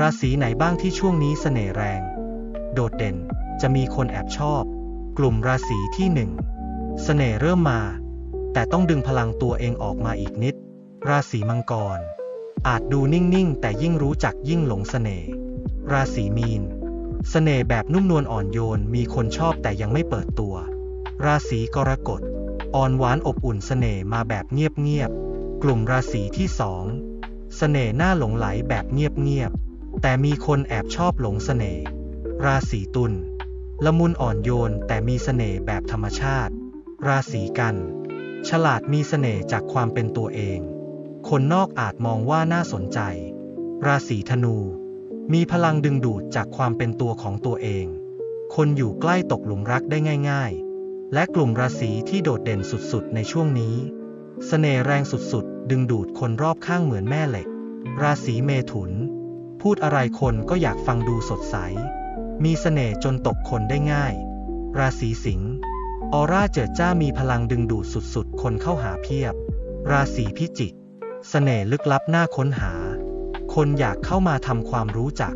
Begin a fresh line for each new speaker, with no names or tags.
ราศีไหนบ้างที่ช่วงนี้เสน่ห์แรง โดดเด่น จะมีคนแอบชอบ กลุ่มราศีที่หนึ่งเสน่ห์เริ่มมา แต่ต้องดึงพลังตัวเองออกมาอีกนิด ราศีมังกร อาจดูนิ่งๆ แต่ยิ่งรู้จักยิ่งหลงเสน่ห์ ราศีมีน เสน่ห์แบบนุ่มนวลอ่อนโยน มีคนชอบแต่ยังไม่เปิดตัว ราศีกรกฎ อ่อนหวานอบอุ่นเสน่ห์มาแบบเงียบๆ กลุ่มราศีที่สอง เสน่ห์น่าหลงไหลแบบเงียบๆ แต่มีคนแอบชอบหลงเสน่ห์ ราศีตุล ละมุนอ่อนโยนแต่มีเสน่ห์แบบธรรมชาติ ราศีกัน ฉลาดมีเสน่ห์จากความเป็นตัวเอง คนนอกอาจมองว่าน่าสนใจ ราศีธนู มีพลังดึงดูดจากความเป็นตัวของตัวเอง คนอยู่ใกล้ตกหลุมรักได้ง่าย ๆ และกลุ่มราศีที่โดดเด่นสุดๆ ในช่วงนี้ เสน่ห์แรงสุดๆ ดึงดูดคนรอบข้างเหมือนแม่เหล็ก ราศีเมถุน พูดอะไรคนก็อยากฟังดูสดใส มีเสน่ห์จนตกคนได้ง่าย ราศีสิงห์ออร่าเจิดจ้ามีพลังดึงดูดสุดๆ คนเข้าหาเพียบ ราศีพิจิก เสน่ห์ลึกลับน่าค้นหา คนอยากเข้ามาทำความรู้จัก